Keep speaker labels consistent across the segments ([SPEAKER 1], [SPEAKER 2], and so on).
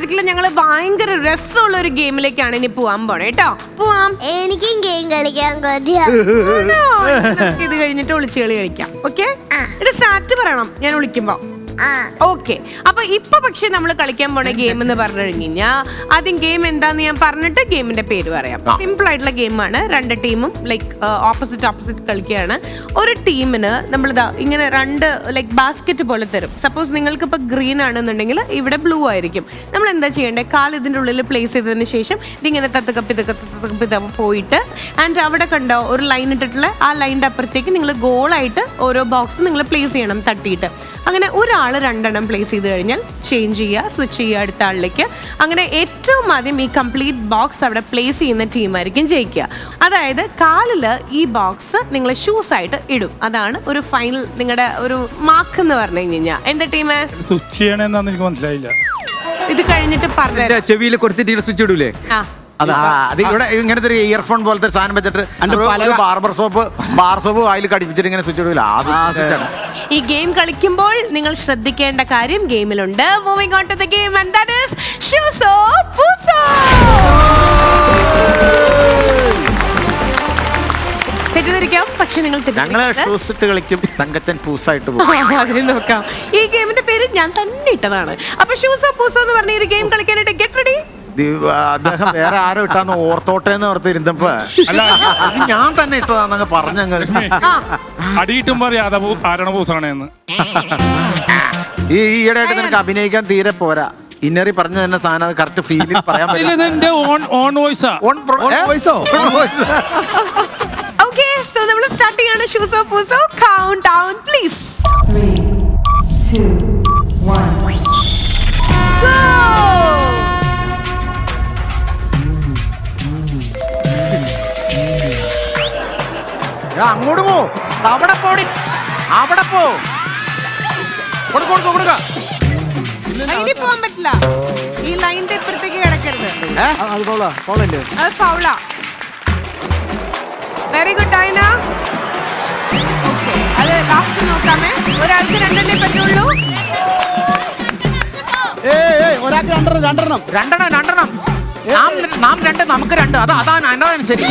[SPEAKER 1] മാജിക്കിൽ ഞങ്ങൾ ഭയങ്കര രസമുള്ള ഒരു ഗെയിമിലേക്കാണ് ഇനി പോവാൻ പോണേ. കേട്ടോ? പോവാം.
[SPEAKER 2] എനിക്കും ഗെയിം കളിക്കാൻ കൊതിയാ.
[SPEAKER 1] ആണോ? ഇത് കഴിഞ്ഞിട്ട് ഒളിച്ചു കളി കളിക്കാം. ഓക്കെ. ഇത് സാറ്റ് പറയണം. ഞാൻ വിളിക്കുമ്പോ. ഓക്കെ. അപ്പൊ ഇപ്പൊ പക്ഷെ നമ്മൾ കളിക്കാൻ പോണ ഗെയിം എന്ന് പറഞ്ഞു കഴിഞ്ഞാൽ ആദ്യം ഗെയിം എന്താന്ന് ഞാൻ പറഞ്ഞിട്ട് ഗെയിമിന്റെ പേര് പറയാം. സിമ്പിൾ ആയിട്ടുള്ള ഗെയിമാണ്. രണ്ട് ടീമും ലൈക്ക് ഓപ്പോസിറ്റ് ഓപ്പോസിറ്റ് കളിക്കുകയാണ്. ഒരു ടീമിന് നമ്മളിതാ ഇങ്ങനെ രണ്ട് ലൈക്ക് ബാസ്കറ്റ് പോലെ തരും. സപ്പോസ് നിങ്ങൾക്ക് ഇപ്പൊ ഗ്രീൻ ആണെന്നുണ്ടെങ്കിൽ ഇവിടെ ബ്ലൂ ആയിരിക്കും. നമ്മൾ എന്താ ചെയ്യേണ്ടത് കാൽ ഇതിന്റെ ഉള്ളിൽ പ്ലേസ് ചെയ്തതിന് ശേഷം ഇതിങ്ങനെ തത്ത് കപ്പി തക്ക തത്ത് പോയിട്ട് ആൻഡ് അവിടെ കണ്ടോ ഒരു ലൈൻ ഇട്ടിട്ടുള്ള ആ ലൈനിന്റെ അപ്പുറത്തേക്ക് നിങ്ങൾ ഗോളായിട്ട് ഓരോ ബോക്സ് നിങ്ങൾ പ്ലേസ് ചെയ്യണം തട്ടിയിട്ട്. അങ്ങനെ ഒരാൾ രണ്ടെണ്ണം പ്ലേസ് ചെയ്ത് കഴിഞ്ഞാൽ ചേഞ്ച് ചെയ്യുക സ്വിച്ച് ചെയ്യുക അടുത്ത ആളിലേക്ക്. അങ്ങനെ ഏറ്റവും ആദ്യം ഈ കംപ്ലീറ്റ് ബോക്സ് അവിടെ പ്ലേസ് ചെയ്യുന്ന ടീമായിരിക്കും ജയിക്കുക. അതായത് കാലിൽ ഈ ബോക്സ് നിങ്ങൾ ഷൂസ് ആയിട്ട് ഇടും. അതാണ് ഒരു ഫൈനൽ നിങ്ങളുടെ ഒരു മാർക്ക് എന്ന് പറഞ്ഞു കഴിഞ്ഞാൽ. എന്താ ടീം
[SPEAKER 3] സ്വിച്ച് ചെയ്യണമെന്നാണ് എനിക്ക് മനസ്സിലായില്ല.
[SPEAKER 1] ഇത് കഴിഞ്ഞിട്ട് പറഞ്ഞു
[SPEAKER 4] ചെവിയിൽ കൊടുത്തിട്ട് സ്വിച്ച് ഇടൂലേ?
[SPEAKER 1] ആ.
[SPEAKER 5] അത് ഇവിടെ ഇങ്ങനത്തെ ഒരു ഇയർഫോൺ പോലത്തെ ഒരു സാധനം വെച്ചിട്ട് ബാർബർ സോപ്പ് ബാർ സോപ്പ് അതിൽ കടിപ്പിച്ചിട്ട് ഇങ്ങനെ സ്വിച്ച് ഇടില്ല
[SPEAKER 1] ഈ ഗെയിം കളിക്കുമ്പോൾ നിങ്ങൾ ശ്രദ്ധിക്കേണ്ട കാര്യം ഗെയിമിലുണ്ട് moving on to the game and that is ഷൂസോ പൂസോ തെറ്റിദ്ധരിക്കാം പക്ഷെ നിങ്ങൾ
[SPEAKER 5] ഞങ്ങൾ
[SPEAKER 1] തെറ്റിദ്ധരിക്കരുത്.
[SPEAKER 5] ഷൂസ് ഇട്ട് കളിക്കും തങ്കച്ചൻ പൂസായിട്ട് പോകും.
[SPEAKER 1] നോക്കാം. ഈ ഗെയിമിന്റെ പേര് ഞാൻ തന്നെ ഇട്ടതാണ്. അപ്പൊ ഷൂസോ പൂസോ എന്ന് പറഞ്ഞ ഒരു ഗെയിം കളിക്കാനായിട്ട് ഗെറ്റ് റെഡി
[SPEAKER 5] അദ്ദേഹം വേറെ ആരോ ഇട്ടാന്ന് ഓർത്തോട്ടെ എന്ന് ഓർത്ത് ഇരുന്നപ്പോ അല്ല ഇത് ഞാൻ തന്നെ ഇട്ടതാന്നങ്ങ് പറഞ്ഞങ്ങ്.
[SPEAKER 1] അടിയിട്ടും
[SPEAKER 3] അടി കിട്ടുമ്പോ അറിയാതെ ആരാണ്
[SPEAKER 5] ഈ ഈയിടെ നിനക്ക് അഭിനയിക്കാൻ തീരെ പോരാ. ഇന്നറി പറഞ്ഞു തന്നെ സാധനം അത് കറക്റ്റ് ഫീലിൽ പറയാൻ പറ്റില്ല.
[SPEAKER 3] ഓൺ ഓൺ വോയിസാ.
[SPEAKER 5] ഓൺ
[SPEAKER 6] വോയിസോ?
[SPEAKER 1] ഓക്കെ സോ നമ്മൾ സ്റ്റാർട്ട് ചെയ്യാണ്. ഷൂസോ പൂസോ കൗണ്ട് ഡൗൺ പ്ലീസ്
[SPEAKER 5] എടാ, അങ്ങോട്ട് പോ. അവിടെ പോടി അവിടെ പോ. കൊടുക്ക കൊടുക്ക കൊടുക്ക.
[SPEAKER 1] ലൈനിൽ പോകാൻ പറ്റില്ല. ഈ ലൈനിന്റെ ഇപ്പുറത്തേക്ക് കിടക്കരുത്?
[SPEAKER 6] അത് ഫൗളാ ഫൗളല്ലേ
[SPEAKER 1] അത് ഫൗളാ വെരി ഗുഡ് ഡൈന. ഓക്കെ അത് ലാസ്റ്റ് നോക്കാമേ. ഒരാൾക്ക് രണ്ടെണ്ണേ പറ്റുള്ളൂ.
[SPEAKER 6] ഒരാൾക്ക് രണ്ടെണ്ണം രണ്ടെണ്ണം.
[SPEAKER 5] രണ്ടെണ്ണം രണ്ടെണ്ണം. നാം നാം രണ്ട് നമുക്ക് രണ്ട്. അത് അതാണ് അതാണ് ശരി.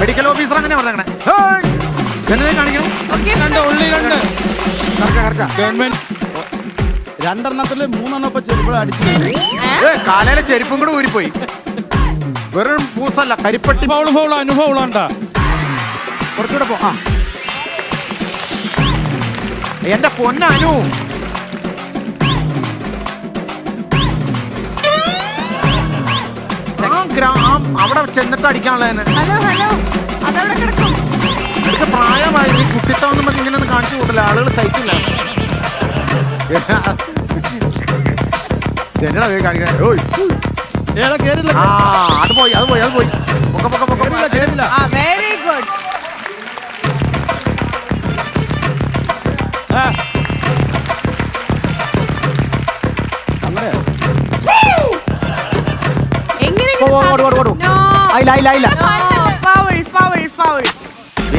[SPEAKER 5] മെഡിക്കൽ ഓഫീസർ അങ്ങനെ പറഞ്ഞേ
[SPEAKER 3] രണ്ട് ഉള്ളി രണ്ട്. ഗവൺമെന്റ്.
[SPEAKER 6] രണ്ടെണ്ണത്തിൽ മൂന്നെണ്ണം ഇപ്പൊ ചെറുപ്പം അടിച്ചു
[SPEAKER 5] ഏ? കാലയിലെ ചെരുപ്പും കൂടെ ഊരിപ്പോയി. വെറും പൂസല്ല കരിപ്പട്ടി.
[SPEAKER 3] ഫൗൾ ഫൗൾ അനുഭവമുള്ളണ്ടാ
[SPEAKER 5] കുറച്ചുകൂടെ പോ ആ. എന്റെ പൊന്നനു അവിടെ ചെന്നിട്ട് അടിക്കാനുള്ള
[SPEAKER 1] ഹലോ ഹലോ. അതവിടെ കിടക്കും.
[SPEAKER 5] എനിക്ക് പ്രായമായി നീ കുട്ടിത്തമെന്നും പറഞ്ഞ് ഇങ്ങനെ ഒന്നും കാണിച്ചു കൂട്ടില്ല. ആളുകൾ സഹിക്കില്ല. എന്നടാ പോയി കാണിക്കണേ ഓയ്.
[SPEAKER 6] ഏടാ കേറില്ല.
[SPEAKER 5] ആ അത് പോയി അത് പോയി അത് പോയി. പൊക്ക പൊക്ക പൊക്ക
[SPEAKER 6] കേറില്ല കേറില്ല.
[SPEAKER 1] ആ വെരി ഗുഡ്
[SPEAKER 6] അങ്ങനെ
[SPEAKER 1] എങ്ങനെ
[SPEAKER 4] ഓ, ഓ, ഇല്ല ഇല്ല ഓട്. ആയില്ല, ആയില്ല, ആയില്ല.
[SPEAKER 1] Foul foul foul.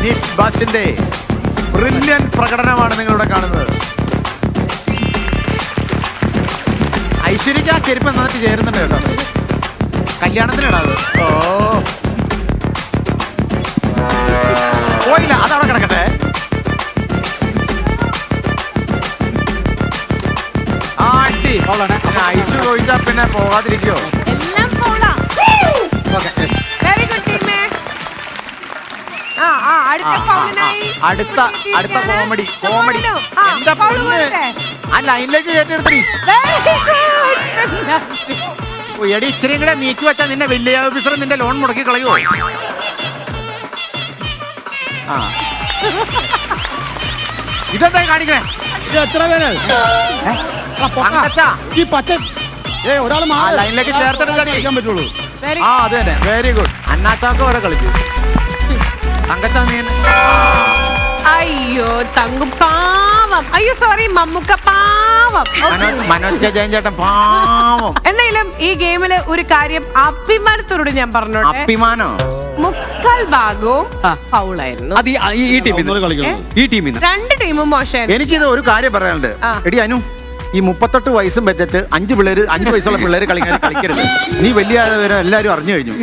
[SPEAKER 5] വിനീത് ബാച്ചിന്റെ ബ്രില്യൻ പ്രകടനമാണ് നിങ്ങളിവിടെ കാണുന്നത്. ഐശ്വര്യക്ക് ആ ചെരുപ്പ് നന്നായിട്ട് ചേരുന്നുണ്ട് കേട്ടോ. കല്യാണത്തിനാണ് അത്. ഓ. പോയില്ല അതവിടെ കിടക്കട്ടെ. ഐശ്വര്യ ചോദിച്ചാ പിന്നെ പോകാതിരിക്കോ
[SPEAKER 1] എല്ലാം അടുത്ത
[SPEAKER 5] അടുത്ത അടുത്ത കോമഡി കോമഡി. എന്താ
[SPEAKER 1] പൊണ്ണ്
[SPEAKER 5] ആ ലൈനിലേക്ക് കയറ്റിയെടുത്തി ഓ, എടി ഇച്ചിരി കൂടെ നീക്കി വെച്ചാൽ നിന്നെ വലിയ ഓഫീസർ നിന്റെ ലോൺ മുടക്കി കളയുമോ ആ. ഇതെന്താ കാണിക്കണേ?
[SPEAKER 6] ഇത് എത്ര പേര്. ഈ പച്ച ഏ ഒരാൾ
[SPEAKER 5] ആ, ലൈനിലേക്ക്.
[SPEAKER 6] കളിക്കാൻ പറ്റുള്ളൂ.
[SPEAKER 5] ആ അത് തന്നെ. വെരി ഗുഡ് അന്നാച്ചാക്ക വരെ കളിച്ചു തങ്കച്ചാ നീ
[SPEAKER 1] അയ്യോ തങ്കു പാവം. അയ്യോ സോറി മമ്മുക്ക പാവം.
[SPEAKER 5] മനോജ് മനോജ് കെ ജയൻ ചേട്ടൻ പാവം.
[SPEAKER 1] എന്തായാലും ഈ ഗെയിമിൽ ഒരു കാര്യം അഭിമാനത്തോട് ഞാൻ പറഞ്ഞോട്ടെ.
[SPEAKER 5] അഭിമാനോ?
[SPEAKER 1] മുക്കാൽ ഭാഗവും ഫൗളായിരുന്നു.
[SPEAKER 4] അത് ഈ- ഈ ടീമിൽ ഈ ടീമിൽ
[SPEAKER 1] രണ്ട് ടീമും മോശമായിരുന്നു.
[SPEAKER 5] എനിക്കിത് ഒരു കാര്യം പറയാനുണ്ട്.
[SPEAKER 1] ആ.
[SPEAKER 5] എടി അനു ഈ മുപ്പത്തെട്ട് വയസ്സും വെച്ചിട്ട് അഞ്ച് പിള്ളേര് അഞ്ച് വയസ്സുള്ള പിള്ളേര് കളിക്കാൻ കളിക്കരുത്. നീ വലിയ ആയവരെ എല്ലാരും അറിഞ്ഞു കഴിഞ്ഞു.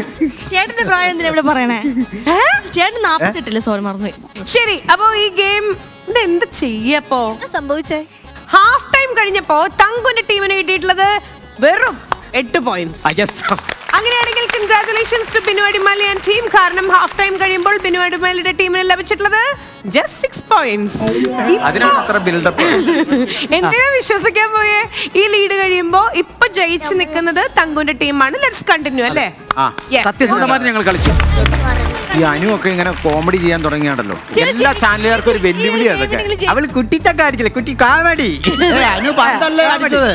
[SPEAKER 7] ചേട്ടന്റെ പ്രായം എന്തിനാ ഇവിടെ പറയണേ? ചേട്ടൻ നാപ്പത്തെട്ടില്ല സോറി മറന്നു
[SPEAKER 1] ശരി അപ്പൊ ഈ ഗെയിം ഇത് എന്ത് ചെയ്യപ്പോ
[SPEAKER 7] എന്താ സംഭവിച്ചേ?
[SPEAKER 1] ഹാഫ് ടൈം കഴിഞ്ഞപ്പോ തങ്കുന്റെ ടീമിന് കിട്ടിയിട്ടുള്ളത് വെറും എട്ട് പോയിന്റ്സ് അങ്ങനെയാണെങ്കിൽ congratulations to Binu Adimali and team കാരണം ഹാഫ് ടൈം കഴിയുമ്പോൾ ബിനു അടിമാലിയുടെ ടീമിന് ലഭിച്ചിട്ടുള്ളത് ജസ്റ്റ് സിക്സ് പോയിന്റ്സ് എന്തിനാ വിശ്വസിക്കാൻ പോയേ? ഈ ലീഡ് കഴിയുമ്പോ ഇപ്പൊ ജയിച്ചു നിൽക്കുന്നത് തങ്കുന്റെ ടീമാണ് ലെറ്റ്സ് കണ്ടിന്യൂ അല്ലേ?
[SPEAKER 5] ആ സത്യസന്ധമായിട്ട് ഞങ്ങൾ കളിച്ചു. ഈ അനു ഒക്കെ ഇങ്ങനെ കോമഡി ചെയ്യാൻ തുടങ്ങിയാണല്ലോ. എല്ലാ ചാനലുകാർക്കും ഒരു വെല്ലുവിളി അതൊക്കെ.
[SPEAKER 4] അവൾ കുട്ടിച്ചക്ക അടിച്ചില്ലേ കുട്ടി കാമടി
[SPEAKER 6] ഏ അനു പണ്ടല്ലേ അടിച്ചത്?